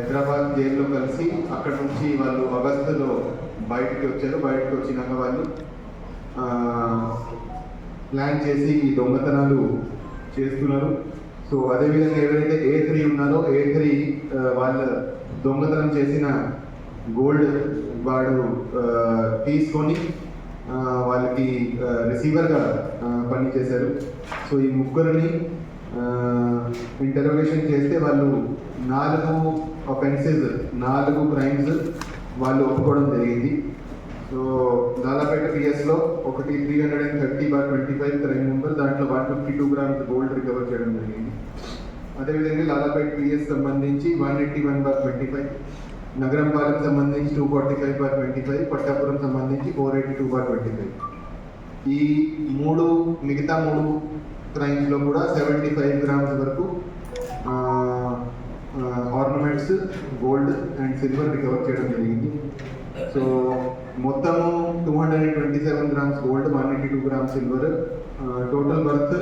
హైదరాబాద్ జైల్లో కలిసి అక్కడ నుంచి వాళ్ళు ఆగస్టులో బయటకు వచ్చారు. బయటకు వచ్చినాక వాళ్ళు ప్లాన్ చేసి ఈ దొంగతనాలు చేస్తున్నారు. సో అదేవిధంగా ఎవరైతే ఏ త్రీ ఉన్నారో ఏ త్రీ వాళ్ళ దొంగతనం చేసిన గోల్డ్ వాడు తీసుకొని వాళ్ళకి రిసీవర్గా పనిచేశారు. సో ఈ ముగ్గురిని ఇంటర్వ్యూషన్ చేస్తే వాళ్ళు నాలుగు ఒఫెన్సెస్ నాలుగు క్రైమ్స్ వాళ్ళు ఒప్పుకోవడం జరిగింది. సో దాదాపేట పిఎస్లో ఒకటి three hundred and thirty bar twenty five crime number దాంట్లో one fifty two grams gold recover చేయడం జరిగింది. అదేవిధంగా లాలాపేట పిఎస్ సంబంధించి one eighty one bar twenty five Nagaram Nagarampalem సంబంధించి two forty five bar twenty five Pattapuram సంబంధించి four eighty two bar twenty five ఈ మూడు మిగతా మూడు క్రైమ్లో కూడా సెవెంటీ ఫైవ్ గ్రామ్స్ వరకు ornaments gold and silver recover చేయడం జరిగింది. సో మొత్తము two hundred and twenty seven grams gold one eighty two grams silver total worth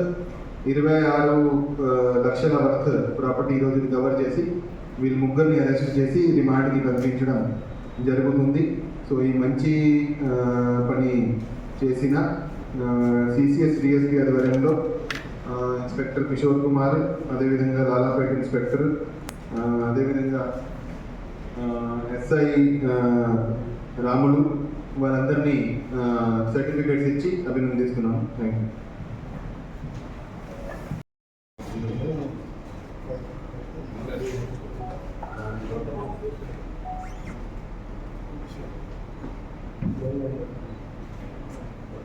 ఇరవై ఆరు లక్షల వర్త్ ప్రాపర్టీ ఈరోజు రికవర్ చేసి వీళ్ళు ముగ్గురిని అరెస్ట్ చేసి రిమాండ్కి పంపించడం జరుగుతుంది. సో ఈ మంచి పని చేసిన సిసిఎస్ డిఎస్పి ఆధ్వర్యంలో ఇన్స్పెక్టర్ కిషోర్ కుమార్ అదేవిధంగా లాలాపేట ఇన్స్పెక్టర్ అదేవిధంగా ఎస్ఐ రాములు వారందరినీ సర్టిఫికేట్స్ ఇచ్చి అభినందిస్తున్నాం. Thank you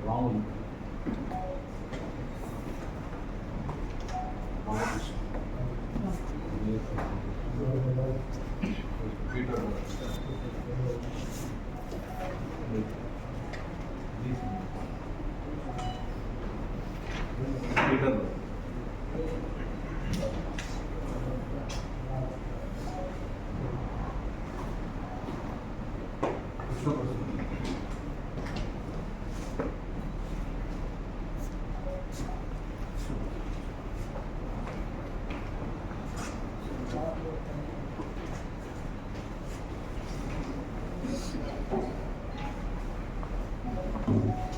Ramulu. 일단 네. Amen.